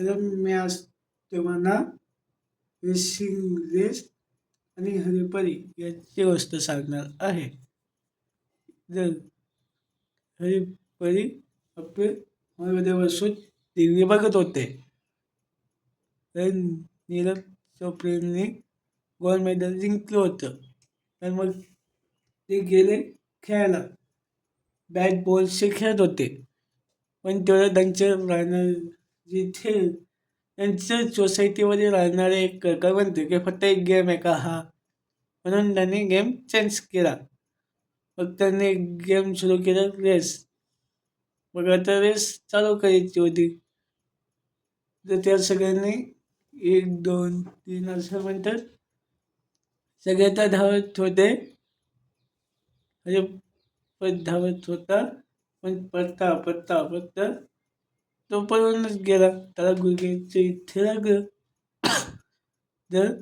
तर मी आज तुम्हाला रेसिंग आणि हरिपरी याची गोष्ट सांगणार आहे. जर हरिपरी आपले हॉलमध्ये बसून टी व्ही बघत होते तर नीरज चोप्रेने गोल्ड मेडल जिंकलं होतं. तर मग ते गेले खेळायला. बॅट बॉलशी खेळत होते. पण तेवढं त्यांचे राहणार जिथे त्यांच्या सोसायटीमध्ये राहणारे एक काय की फक्त एक गेम आहे का हा? म्हणून त्यांनी गेम चेंज केला. मग त्यांनी एक गेम सुरू केला रेस मग आता रेस चालू करायची होती. तर त्या सगळ्यांनी एक दोन तीन असं म्हणतात. सगळे तर धावत होते. म्हणजे धावत होता. पण पडता पत्ता पत्ता तो पळूनच गेला. त्याला गुडघ्याचे इथे लागलं जर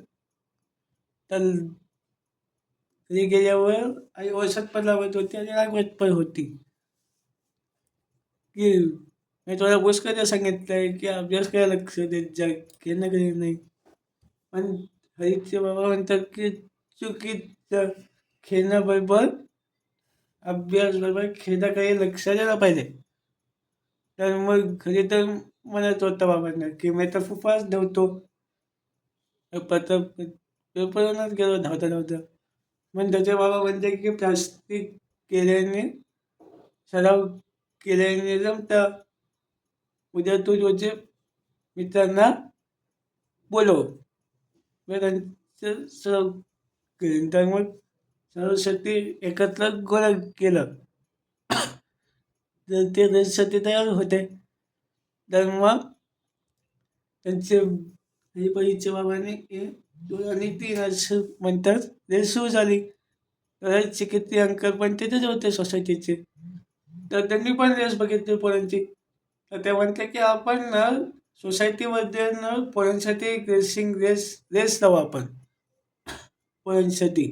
तर घरी गेल्यावर आई औषध पण लावत होती आणि लागवत पण होती. की मी तुला पुष्कळ सांगितलं आहे की अभ्यास करायला लक्ष देत जा खेळणं काही नाही. पण हरीचे बाबा म्हणतात की चुकीचं खेळण्याबरोबर अभ्यासबरोबर खेळाकडे लक्ष द्यायला पाहिजे. तर मग घरी तर म्हणत होतं बाबांना की मी तर खूप धावतो. पत्र पेपरवरूनच गेलो धावता धावता. मग त्याचे बाबा म्हणते की प्लास्टिक केल्याने सराव केल्याने जमता. उद्या तू तुझे मित्रांना बोलव. मग त्यांचं सराव केलं तर मग सर्वशक्ती एकत्र गोळा केलं. ते रेससाठी तयार होते. तर मग त्यांचे हरिपरीच्या बाबाने दोन आणि तीन असं म्हणतात रेस सुरू झाली. तर किती अंकल पण तिथेच होते सोसायटीचे तर त्यांनी पण रेस बघितली पोरांची. तर ते म्हणते की आपण ना सोसायटीमध्ये ना पोरांसाठी रेसिंग रेस रेस लावू आपण. पोरांसाठी.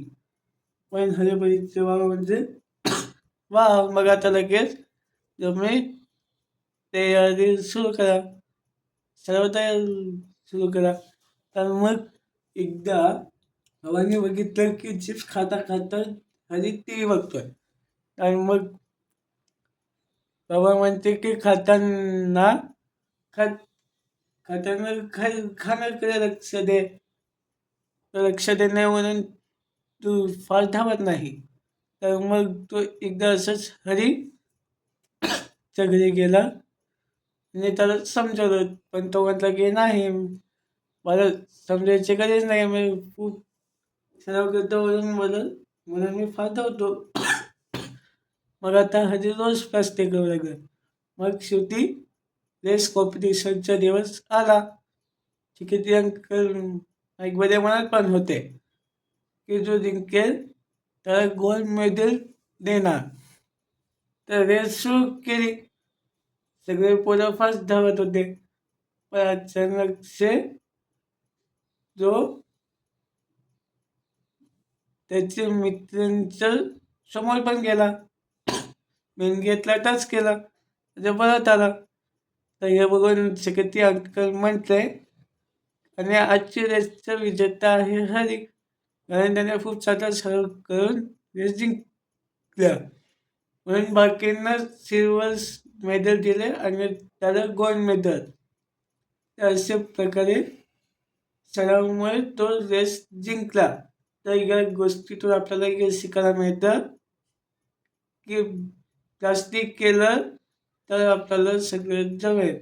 पण हरिपरीचे बाबा म्हणजे वा मग आता लगेच तुम्ही तयारी सुरू करा सर्व तयारी सुरू करा तर मग एकदा बाबांनी बघितलं की चिप्स खाता खाता हरी टी व्ही बघतोय आणि मग बाबा म्हणते की खाताना खात खाताना खा खाण्याकडे लक्ष दे लक्ष देणे म्हणून तू फार धावत नाही तर मग तो एकदा असंच हरी त्या घरी गेला. आणि त्याला समजवलं पण तो म्हटला की नाही मला समजायची गरज नाही मी खूप सराव करतो म्हणून मला म्हणून मी फाटवतो मग आता हजी रोज फास्टे करू लागलं. मग शेवटी रेस कॉम्पिटिशनचा दिवस आला. चिकित्सी अंकल माईकमध्ये म्हणत पण होते की जो जिंकेल त्याला गोल्ड मेडल देणार. तर रेस सुरू केली सगळे पोरं फास्ट धावत होते. पण अचानक से जो त्याचे मित्रांच्या समोर पण गेला. मेनगेटला टच केला. म्हणजे परत आला. तर हे बघून शक्यती अंकल म्हटले आणि आजची रेसचा विजेता आहे हरी. कारण त्याने खूप चांगला सर्व करून रेस जिंकल्या म्हणून बाकींना सिल्वर मेडल दिले आणि त्याला गोल्ड मेडल अशा प्रकारे सरावमुळे तो रेस जिंकला. तर या गोष्टीतून आपल्याला हे शिकायला मिळतं की प्लास्टिक केलं तर आपल्याला सगळं जमेल.